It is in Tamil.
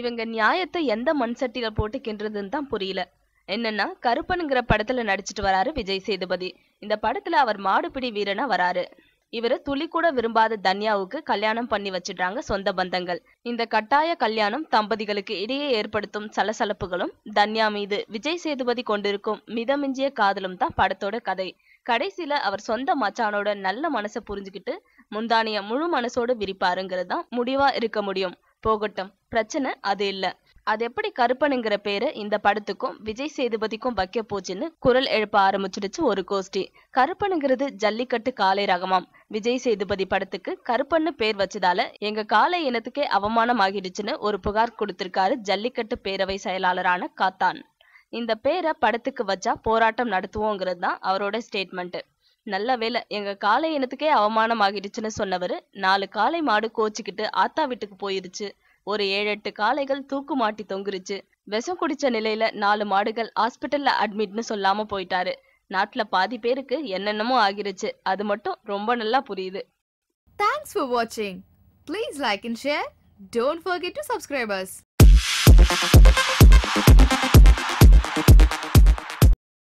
இவங்க நியாயத்தை எந்த மண் சட்டியில போட்டு கின்றதுன்னு தான் புரியல. என்னன்னா கருப்பனுங்கிற படத்துல நடிச்சிட்டு வராரு விஜய் சேதுபதி. இந்த படத்துல அவர் மாடுபிடி வீரனா வராரு. இவரு துளி கூட விரும்பாத தன்யாவுக்கு கல்யாணம் பண்ணி வச்சிடுறாங்க சொந்த பந்தங்கள். இந்த கட்டாய கல்யாணம் தம்பதிகளுக்கு இடையே ஏற்படுத்தும் சலசலப்புகளும் தன்யா மீது. விஜய் சேதுபதி கொண்டிருக்கும் மிதமிஞ்சிய காதலும் தான் படத்தோட கதை. கடைசியில அவர் சொந்த மச்சானோட நல்ல மனசை புரிஞ்சுக்கிட்டு முந்தானிய முழு மனசோட விரிப்பாருங்கிறது தான் முடிவா இருக்க முடியும். போகட்டும் பிரச்சனை அது இல்ல. அது எப்படி கருப்பனுங்கிற பேரு இந்த படத்துக்கும் விஜய் சேதுபதிக்கும் வைக்க போச்சுன்னு குரல் எழுப்ப ஆரம்பிச்சிடுச்சு ஒரு கோஷ்டி. கருப்பனுங்கிறது ஜல்லிக்கட்டு காளை ரகமாம். விஜய் சேதுபதி படத்துக்கு கருப்பன்னு பேர் வச்சதால எங்க காளை இனத்துக்கே அவமானம் ஆகிடுச்சுன்னு ஒரு புகார் கொடுத்திருக்காரு ஜல்லிக்கட்டு பேரவை செயலாளரான காத்தான். இந்த பேரை படத்துக்கு வச்சா போராட்டம் நடத்துவோங்கிறது தான் அவரோட ஸ்டேட்மெண்ட் நல்ல வேலை எங்க காளை இனத்துக்கே அவமானம் ஆகிடுச்சுன்னு சொன்னவர் நாலு காளை மாடு கோச்சிக்கிட்டு ஆத்தா வீட்டுக்கு போயிருச்சு. ஒரு ஏழு எட்டு காளைகள் தூக்கு மாட்டி தொங்குருச்சு. விஷம் குடிச்ச நிலையில நாலு மாடுகள் ஹாஸ்பிட்டல்ல அட்மிட்னு சொல்லாம போயிட்டாரு. நாட்டுல பாதி பேருக்கு என்னென்னமோ ஆகிருச்சு. அது மட்டும் ரொம்ப நல்லா புரியுது. தேங்க்ஸ் for வாட்சிங் please like and share don't forget to subscribe.